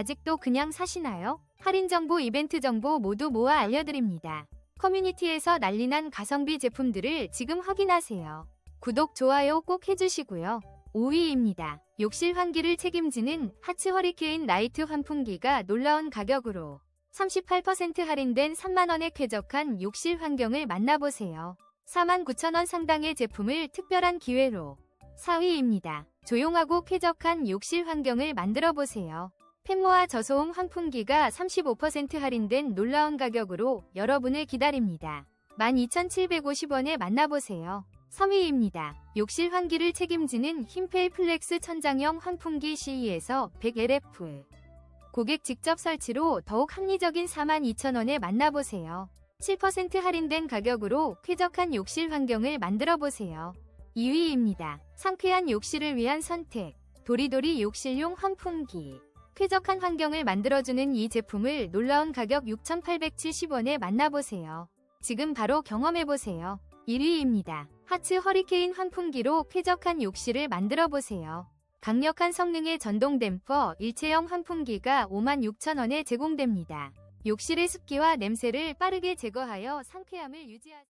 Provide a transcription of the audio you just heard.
아직도 그냥 사시나요? 할인 정보, 이벤트 정보 모두 모아 알려드립니다. 커뮤니티에서 난리난 가성비 제품들을 지금 확인하세요. 구독, 좋아요 꼭 해주시고요. 5위입니다. 욕실 환기를 책임지는 하츠 허리케인 라이트 환풍기가 놀라운 가격으로 38% 할인된 3만원에 쾌적한 욕실 환경을 만나보세요. 49,000원 상당의 제품을 특별한 기회로 4위입니다. 조용하고 쾌적한 욕실 환경을 만들어 보세요. 펜모아 저소음 환풍기가 35% 할인된 놀라운 가격으로 여러분을 기다립니다. 12,750원에 만나보세요. 3위입니다. 욕실 환기를 책임지는 힘페이 플렉스 천장형 환풍기 CE에서 100LF. 고객 직접 설치로 더욱 합리적인 42,000원에 만나보세요. 7% 할인된 가격으로 쾌적한 욕실 환경을 만들어 보세요. 2위입니다. 상쾌한 욕실을 위한 선택. 도리도리 욕실용 환풍기. 쾌적한 환경을 만들어주는 이 제품을 놀라운 가격 6,870원에 만나보세요. 지금 바로 경험해보세요. 1위입니다. 하츠 허리케인 환풍기로 쾌적한 욕실을 만들어 보세요. 강력한 성능의 전동 댐퍼 일체형 환풍기가 56,000원에 제공됩니다. 욕실의 습기와 냄새를 빠르게 제거하여 상쾌함을 유지하